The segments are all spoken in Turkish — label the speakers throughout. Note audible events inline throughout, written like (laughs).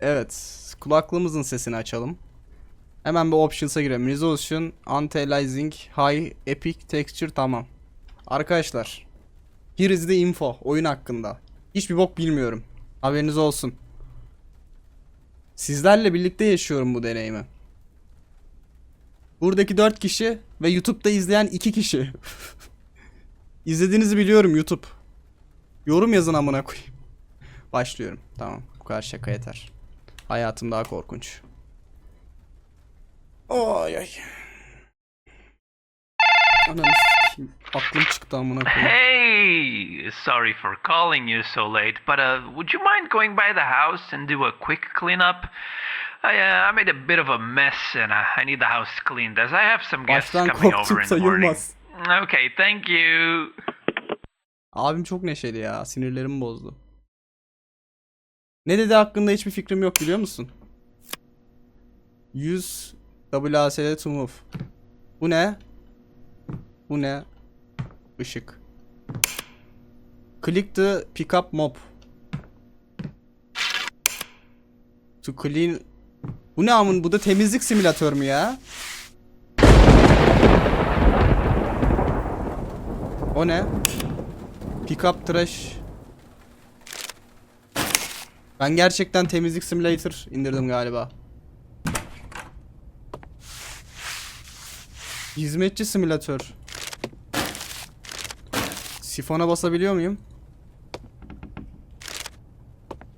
Speaker 1: Evet. Kulaklığımızın sesini açalım. Hemen bir options'a girelim. Resolution, Anti-Aliasing, High, Epic, Texture tamam. Arkadaşlar. Here is the info oyun hakkında. Hiçbir bok bilmiyorum. Haberiniz olsun. Sizlerle birlikte yaşıyorum bu deneyimi. Buradaki 4 kişi ve YouTube'da izleyen 2 kişi. (laughs) İzlediğinizi biliyorum YouTube. Yorum yazın amına koyayım. Başlıyorum. Tamam. Bu kadar şaka yeter. Hayatım daha korkunç. Ay ay. Ananı sikeyim. Aklım çıktı amına koyayım.
Speaker 2: Hey, sorry for calling you so late, but uh, would you mind going by the house and do a quick cleanup? I, uh, I made a bit of a mess and uh, I need the house cleaned as I have some guests
Speaker 1: Baştan
Speaker 2: coming over in the morning.
Speaker 1: sayılmaz.
Speaker 2: Okay, thank you.
Speaker 1: Abim çok neşeli ya. Sinirlerimi bozdu. Ne dedi hakkında hiçbir fikrim yok biliyor musun? 100 WASD to move. Bu ne? Bu ne? Işık. Click the pickup mob. To clean... Bu ne amın? Bu da temizlik simülatör mü ya? O ne? Pick up trash. Ben gerçekten temizlik simulator indirdim galiba. Hizmetçi simülatör. Sifona basabiliyor muyum?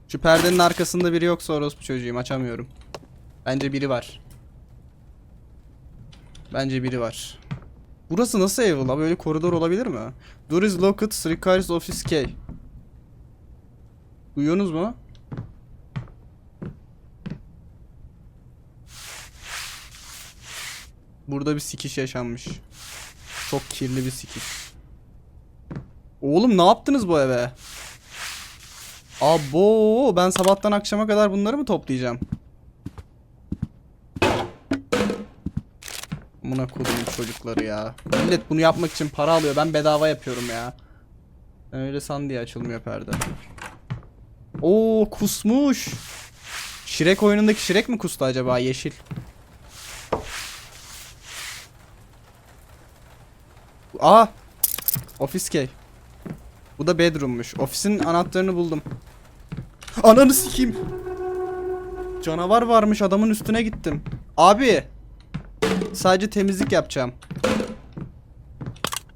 Speaker 1: Şu perdenin arkasında biri yoksa orospu çocuğum açamıyorum. Bence biri var. Bence biri var. Burası nasıl ev la? Böyle koridor olabilir mi? Door is locked, requires office key. Duyuyorsunuz mu? Burada bir sikiş yaşanmış. Çok kirli bir sikiş. Oğlum ne yaptınız bu eve? Abo ben sabahtan akşama kadar bunları mı toplayacağım? Amına kodumun çocukları ya. Millet bunu yapmak için para alıyor. Ben bedava yapıyorum ya. Öyle san diye açılmıyor perde. Oo kusmuş. Şirek oyunundaki Şirek mi kustu acaba yeşil? Aa! Ofis key. Bu da bedroommuş. Ofisin anahtarını buldum. Ananı sikeyim. Canavar varmış adamın üstüne gittim. Abi. Sadece temizlik yapacağım.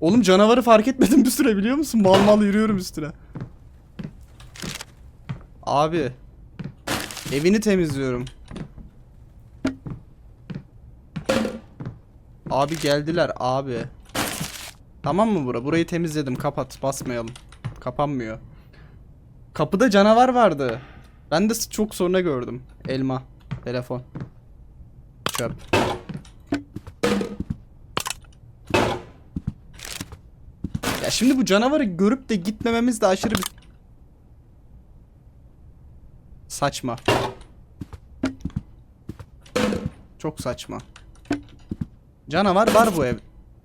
Speaker 1: Oğlum canavarı fark etmedim (laughs) bir süre biliyor musun? Mal mal yürüyorum üstüne. Abi. Evini temizliyorum. Abi geldiler abi. Tamam mı bura? Burayı temizledim. Kapat. Basmayalım. Kapanmıyor. Kapıda canavar vardı. Ben de çok sonra gördüm. Elma. Telefon. Çöp. Ya şimdi bu canavarı görüp de gitmememiz de aşırı bir... Saçma. Çok saçma. Canavar var bu ev.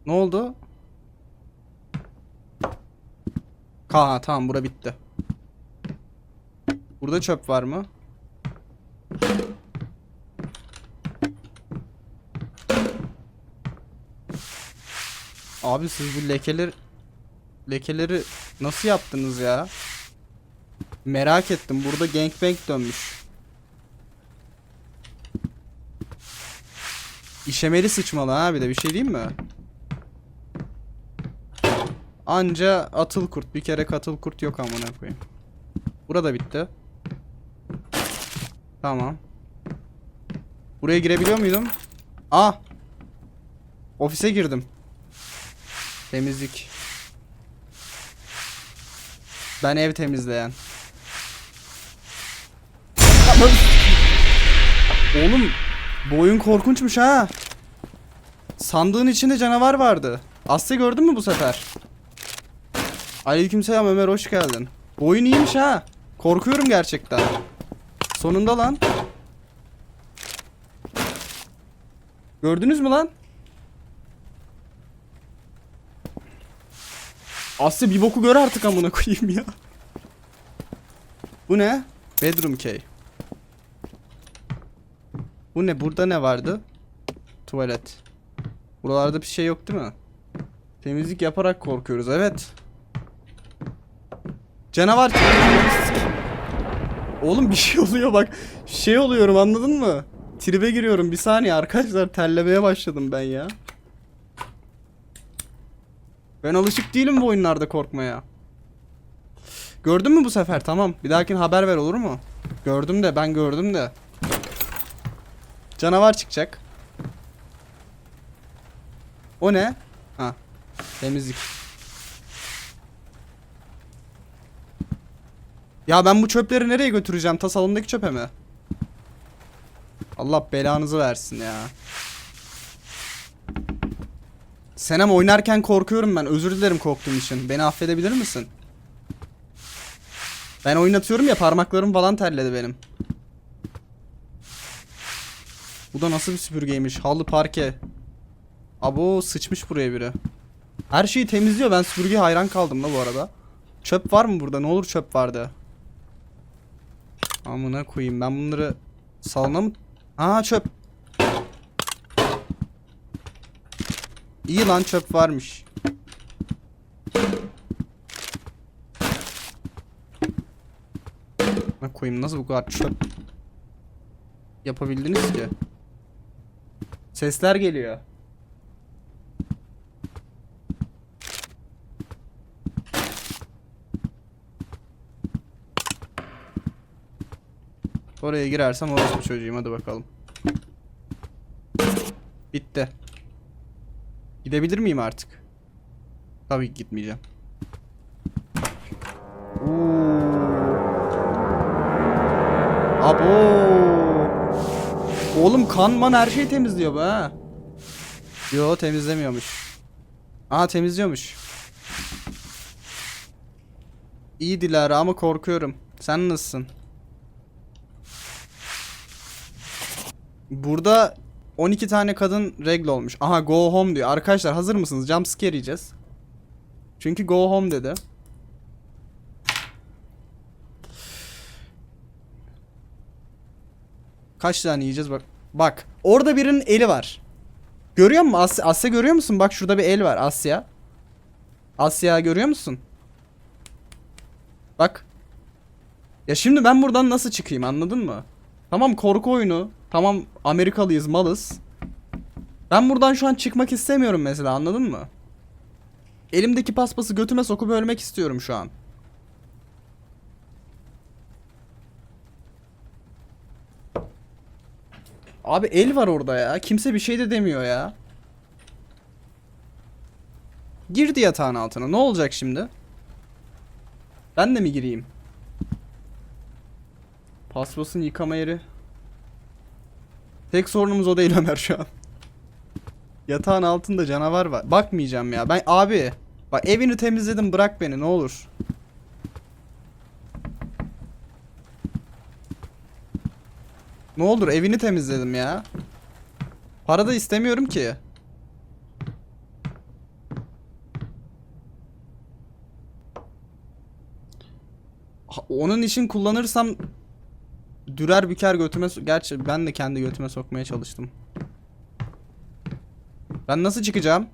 Speaker 1: Ne oldu? Ha tamam bura bitti. Burada çöp var mı? Abi siz bu lekeler lekeleri nasıl yaptınız ya? Merak ettim. Burada gangbang dönmüş. İşemeli sıçmalı ha bir de bir şey diyeyim mi? Anca atıl kurt. Bir kere katıl kurt yok amına koyayım. Burada bitti. Tamam. Buraya girebiliyor muydum? Ah. Ofise girdim. Temizlik. Ben ev temizleyen. Oğlum bu oyun korkunçmuş ha. Sandığın içinde canavar vardı. Aslı gördün mü bu sefer? Aleykümselam Ömer hoş geldin. Bu oyun iyiymiş ha. Korkuyorum gerçekten. Sonunda lan. Gördünüz mü lan? Aslı bir boku gör artık amına koyayım ya. Bu ne? Bedroom key. Bu ne? Burada ne vardı? Tuvalet. Buralarda bir şey yok değil mi? Temizlik yaparak korkuyoruz. Evet. Canavar. Oğlum bir şey oluyor bak. Şey oluyorum anladın mı? Tribe giriyorum. Bir saniye arkadaşlar terlemeye başladım ben ya. Ben alışık değilim bu oyunlarda korkmaya. Gördün mü bu sefer? Tamam. Bir dahakine haber ver olur mu? Gördüm de ben gördüm de. Canavar çıkacak. O ne? Ha. Temizlik. Ya ben bu çöpleri nereye götüreceğim? Ta salondaki çöpe mi? Allah belanızı versin ya. Senem oynarken korkuyorum ben. Özür dilerim korktuğum için. Beni affedebilir misin? Ben oynatıyorum ya parmaklarım falan terledi benim. Bu da nasıl bir süpürgeymiş? Halı parke. Abo sıçmış buraya biri. Her şeyi temizliyor. Ben süpürgeye hayran kaldım da bu arada. Çöp var mı burada? Ne olur çöp vardı. Amına koyayım. Ben bunları salona mı? Aa çöp. İyi lan çöp varmış. Ne koyayım nasıl bu kadar çöp yapabildiniz ki? Sesler geliyor. Oraya girersem orası çocuğum hadi bakalım. Bitti. Gidebilir miyim artık? Tabii ki gitmeyeceğim. Oo. Abo. Oğlum kan man her şeyi temizliyor ha. Yo temizlemiyormuş. Aa temizliyormuş. İyi Dilara ama korkuyorum. Sen nasılsın? Burada 12 tane kadın regl olmuş. Aha go home diyor. Arkadaşlar hazır mısınız? Jump scare yiyeceğiz. Çünkü go home dedi. Kaç tane yiyeceğiz bak. Bak. Orada birinin eli var. Görüyor musun? Asya, Asya görüyor musun? Bak şurada bir el var. Asya. Asya görüyor musun? Bak. Ya şimdi ben buradan nasıl çıkayım anladın mı? Tamam korku oyunu. Tamam Amerikalıyız malız. Ben buradan şu an çıkmak istemiyorum mesela anladın mı? Elimdeki paspası götüme sokup ölmek istiyorum şu an. Abi el var orada ya. Kimse bir şey de demiyor ya. Girdi yatağın altına. Ne olacak şimdi? Ben de mi gireyim? Paspasın yıkama yeri. Tek sorunumuz o değil (laughs) Ömer şu an. Yatağın altında canavar var. Bakmayacağım ya. Ben abi bak evini temizledim bırak beni ne olur. Ne olur evini temizledim ya. Para da istemiyorum ki. Onun için kullanırsam dürer büker götüme gerçi ben de kendi götüme sokmaya çalıştım. Ben nasıl çıkacağım?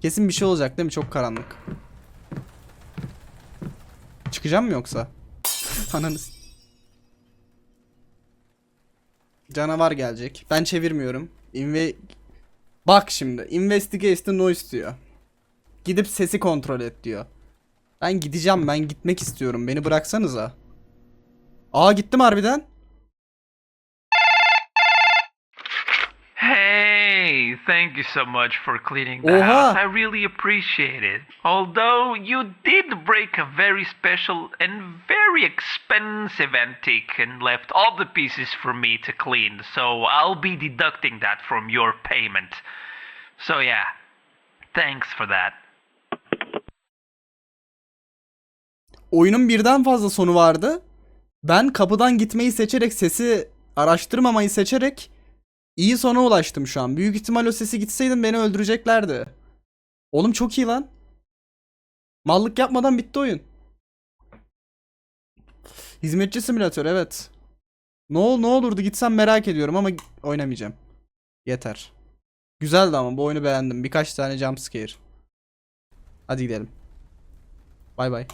Speaker 1: Kesin bir şey olacak değil mi? Çok karanlık. Çıkacağım mı yoksa? (laughs) Ananı s- Canavar gelecek. Ben çevirmiyorum. Inve Bak şimdi. Investigate the noise diyor. Gidip sesi kontrol et diyor. Ben gideceğim. Ben gitmek istiyorum. Beni bıraksanıza. Aa gittim harbiden.
Speaker 2: Hey, thank you so much for cleaning the
Speaker 1: Oha.
Speaker 2: house. I really appreciate it. Although you did break a very special and very expensive antique and left all the pieces for me to clean, so I'll be deducting that from your payment. So yeah, thanks for that.
Speaker 1: Oyunun birden fazla sonu vardı. Ben kapıdan gitmeyi seçerek sesi araştırmamayı seçerek iyi sona ulaştım şu an. Büyük ihtimal o sesi gitseydim beni öldüreceklerdi. Oğlum çok iyi lan. Mallık yapmadan bitti oyun. Hizmetçi simülatör evet. Ne ol ne olurdu gitsem merak ediyorum ama oynamayacağım. Yeter. Güzeldi ama bu oyunu beğendim. Birkaç tane jump scare. Hadi gidelim. Bay bay.